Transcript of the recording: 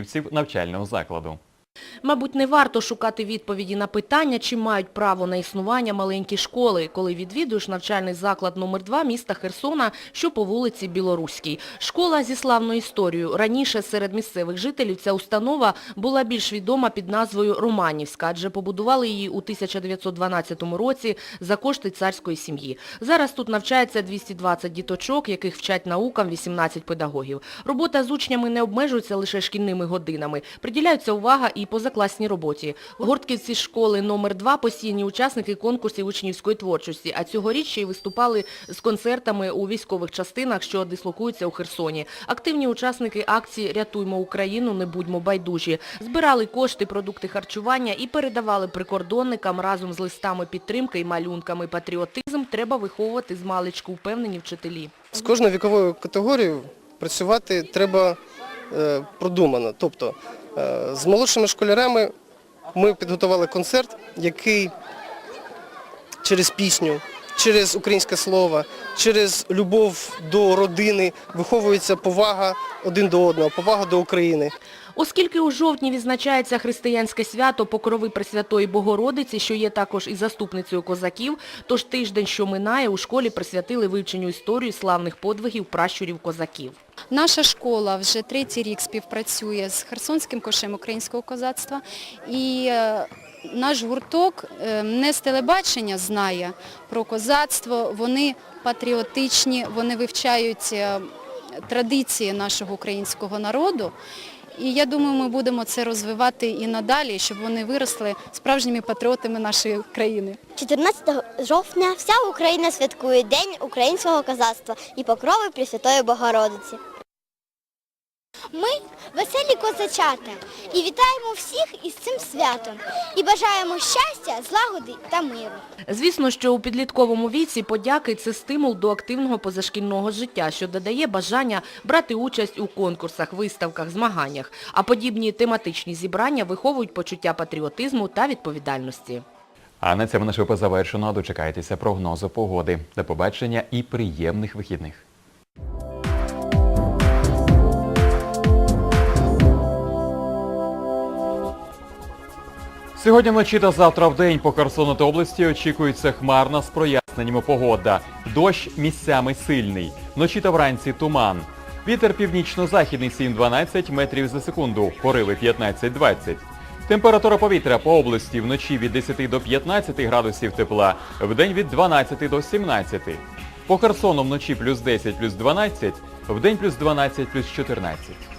випусківців навчального закладу. Мабуть, не варто шукати відповіді на питання, чи мають право на існування маленькі школи, коли відвідуєш навчальний заклад номер 2 міста Херсона, що по вулиці Білоруській. Школа зі славною історією. Раніше серед місцевих жителів ця установа була більш відома під назвою Романівська, адже побудували її у 1912 році за кошти царської сім'ї. Зараз тут навчається 220 діточок, яких вчать наукам 18 педагогів. Робота з учнями не обмежується лише шкільними годинами. Приділяється увага і позакласній роботі. Гортківці школи номер 2 постійні учасники конкурсів учнівської творчості, а цьогоріч ще й виступали з концертами у військових частинах, що дислокуються у Херсоні. Активні учасники акції «Рятуймо Україну, не будьмо байдужі». Збирали кошти, продукти харчування і передавали прикордонникам разом з листами підтримки і малюнками. Патріотизм треба виховувати з маличку, впевнені вчителі. З кожною віковою категорією працювати треба е, продумано. Тобто з молодшими школярами ми підготували концерт, який через пісню, через українське слово, через любов до родини виховується повага один до одного, повага до України. Оскільки у жовтні відзначається християнське свято Покрови Пресвятої Богородиці, що є також і заступницею козаків, тож тиждень, що минає, у школі присвятили вивченню історії славних подвигів пращурів козаків. Наша школа вже третій рік співпрацює з Херсонським кошем українського козацтва і е, наш гурток е, не з телебачення знає про козацтво, вони патріотичні, вони вивчають е, традиції нашого українського народу. І я думаю, ми будемо це розвивати і надалі, щоб вони виросли справжніми патріотами нашої країни. 14 жовтня вся Україна святкує День українського козацтва і покрови Пресвятої Богородиці. Ми веселі козачата і вітаємо всіх із цим святом і бажаємо щастя, злагоди та миру. Звісно, що у підлітковому віці подяки – це стимул до активного позашкільного життя, що додає бажання брати участь у конкурсах, виставках, змаганнях. А подібні тематичні зібрання виховують почуття патріотизму та відповідальності. А на цьому наш випуск завершено. Дочекайтеся прогнозу погоди. До побачення і приємних вихідних. Сьогодні вночі та завтра в день по Херсону та області очікується хмарна з проясненнями погода. Дощ місцями сильний. Вночі та вранці туман. Вітер північно-західний 7-12 метрів за секунду, пориви 15-20. Температура повітря по області вночі від 10 до 15 градусів тепла, вдень від 12 до 17. По Херсону вночі плюс 10, плюс 12, вдень плюс 12, плюс 14.